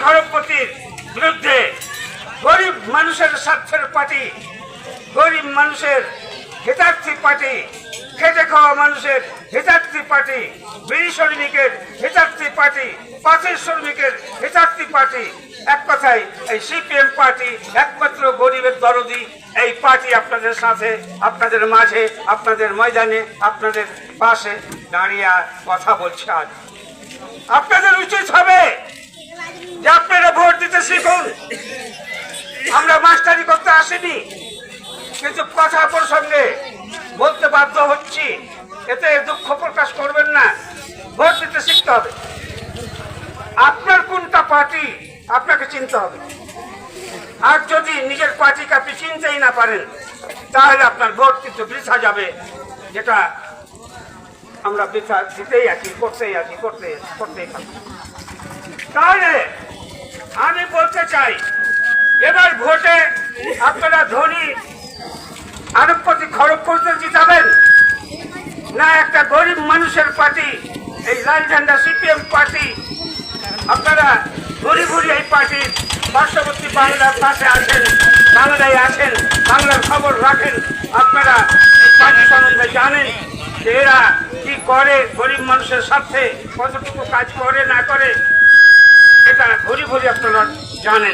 খড়গপতির বিরুদ্ধে গরিব মানুষের স্বার্থের পার্টি, গরিব মানুষের হিতার্থী পার্টি, খেটে খাওয়া মানুষের হিতার্থী পার্টি বিড়ি শ্রমিকের হিতার্থী পার্টি পাথের শ্রমিকের হিতার্থী পার্টি, এক কথায় এই সিপিএম পার্টি একমাত্র গরিবের দরদি, এই পার্টি আপনাদের সাথে, আপনাদের মাঝে, আপনাদের ময়দানে, আপনাদের পাশে দাঁড়িয়ে কথা বলছে আজ। আপনাদের উচিত হবে যে আপনারা ভোট দিতে শিখুন আমরা মাস্টারি করতে আসিনি। কিন্তু কথা প্রসঙ্গে বলতে বাধ্য হচ্ছি। এতে দুঃখ প্রকাশ করবেন না। ভোট দিতে শিখতে হবে। আপনার কোনটা পার্টি, আপনাকে চিনতে হবে। আর যদি নিজের পার্টিকে আপনি চিনতেই না পারেন, তাহলে আপনার ভোট কিন্তু বৃথা যাবে। যেটা আমরা বৃথা দিতেই আছি, করতেই আছি, করতে, করতেই থাকি তাহলে চাই। এবার ভোটে আপনারা ধনী আরবপতি খড়গপুরদের জিতাবেন না একটা গরিব মানুষের পার্টি, এই লাল ঝান্ডা সিপিএম পার্টি। আপনারা ঘুরি ঘুরি এই পার্টির পার্শ্ববর্তী বাংলার পাশে আছেন বাংলায় আছেন বাংলার খবর রাখেন। আপনারা এই পার্টি সম্বন্ধে জানেন এরা কি করে গরিব মানুষের স্বার্থে কতটুকু কাজ করে, না করে। John